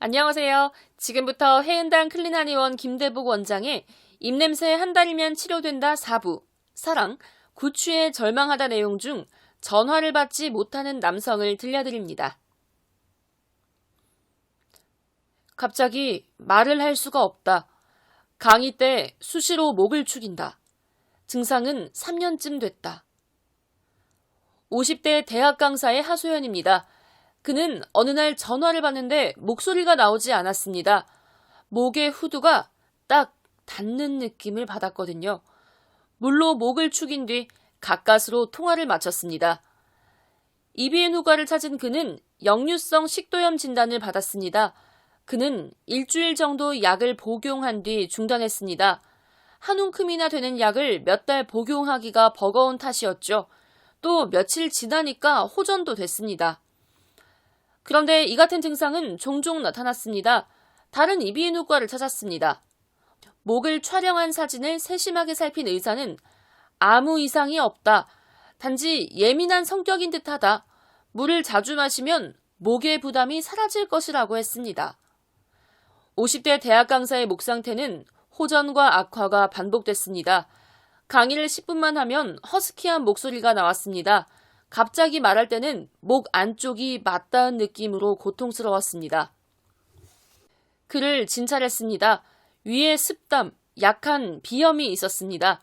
안녕하세요. 지금부터 해은당 클린한 의원 김대복 원장의 입냄새 한 달이면 치료된다 4부 사랑 구취에 절망하다 내용 중 전화를 받지 못하는 남성을 들려드립니다. 갑자기 말을 할 수가 없다. 강의 때 수시로 목을 축인다. 증상은 3년쯤 됐다. 50대 대학 강사의 하소연입니다. 그는 어느 날 전화를 받는데 목소리가 나오지 않았습니다. 목의 후두가 딱 닿는 느낌을 받았거든요. 물로 목을 축인 뒤 가까스로 통화를 마쳤습니다. 이비인 후과를 찾은 그는 역류성 식도염 진단을 받았습니다. 그는 일주일 정도 약을 복용한 뒤 중단했습니다. 한 움큼이나 되는 약을 몇 달 복용하기가 버거운 탓이었죠. 또 며칠 지나니까 호전도 됐습니다. 그런데 이 같은 증상은 종종 나타났습니다. 다른 이비인후과를 찾았습니다. 목을 촬영한 사진을 세심하게 살핀 의사는 아무 이상이 없다. 단지 예민한 성격인 듯하다. 물을 자주 마시면 목의 부담이 사라질 것이라고 했습니다. 50대 대학 강사의 목 상태는 호전과 악화가 반복됐습니다. 강의를 10분만 하면 허스키한 목소리가 나왔습니다. 갑자기 말할 때는 목 안쪽이 맞닿은 느낌으로 고통스러웠습니다. 그를 진찰했습니다. 위에 습담, 약한 비염이 있었습니다.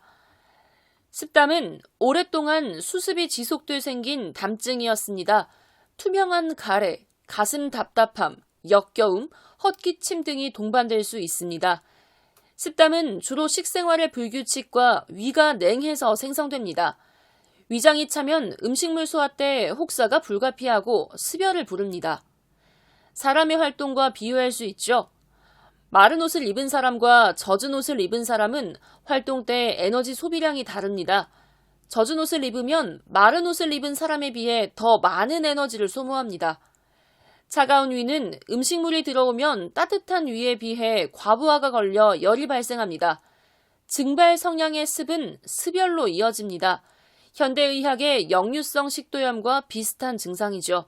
습담은 오랫동안 수습이 지속돼 생긴 담증이었습니다. 투명한 가래, 가슴 답답함, 역겨움, 헛기침 등이 동반될 수 있습니다. 습담은 주로 식생활의 불규칙과 위가 냉해서 생성됩니다. 위장이 차면 음식물 소화 때 혹사가 불가피하고 습열을 부릅니다. 사람의 활동과 비유할 수 있죠. 마른 옷을 입은 사람과 젖은 옷을 입은 사람은 활동 때 에너지 소비량이 다릅니다. 젖은 옷을 입으면 마른 옷을 입은 사람에 비해 더 많은 에너지를 소모합니다. 차가운 위는 음식물이 들어오면 따뜻한 위에 비해 과부하가 걸려 열이 발생합니다. 증발 성향의 습은 습열로 이어집니다. 현대의학의 역류성 식도염과 비슷한 증상이죠.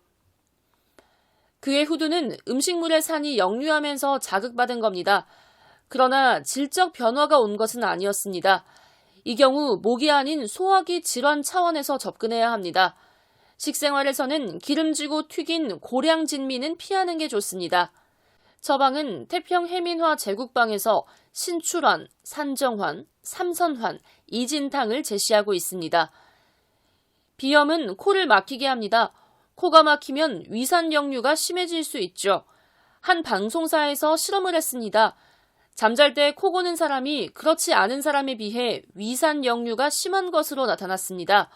그의 후두는 음식물의 산이 역류하면서 자극받은 겁니다. 그러나 질적 변화가 온 것은 아니었습니다. 이 경우 목이 아닌 소화기 질환 차원에서 접근해야 합니다. 식생활에서는 기름지고 튀긴 고량 진미는 피하는 게 좋습니다. 처방은 태평 해민화 제국방에서 신출환, 산정환, 삼선환, 이진탕을 제시하고 있습니다. 비염은 코를 막히게 합니다. 코가 막히면 위산 역류가 심해질 수 있죠. 한 방송사에서 실험을 했습니다. 잠잘 때 코 고는 사람이 그렇지 않은 사람에 비해 위산 역류가 심한 것으로 나타났습니다.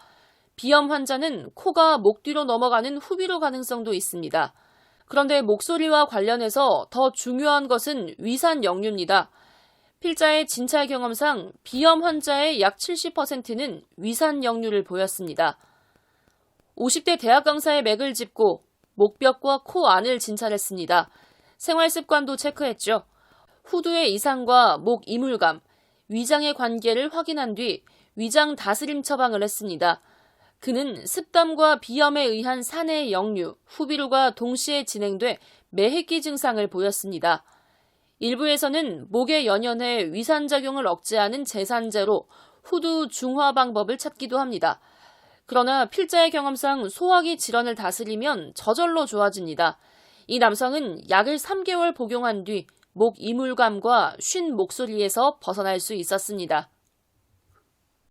비염 환자는 코가 목 뒤로 넘어가는 후비로 가능성도 있습니다. 그런데 목소리와 관련해서 더 중요한 것은 위산 역류입니다. 필자의 진찰 경험상 비염 환자의 약 70%는 위산 역류를 보였습니다. 50대 대학 강사의 맥을 짚고 목벽과 코 안을 진찰했습니다. 생활 습관도 체크했죠. 후두의 이상과 목 이물감, 위장의 관계를 확인한 뒤 위장 다스림 처방을 했습니다. 그는 습담과 비염에 의한 산의 역류, 후비루가 동시에 진행돼 매핵기 증상을 보였습니다. 일부에서는 목에 연연해 위산작용을 억제하는 제산제로 후두 중화 방법을 찾기도 합니다. 그러나 필자의 경험상 소화기 질환을 다스리면 저절로 좋아집니다. 이 남성은 약을 3개월 복용한 뒤 목 이물감과 쉰 목소리에서 벗어날 수 있었습니다.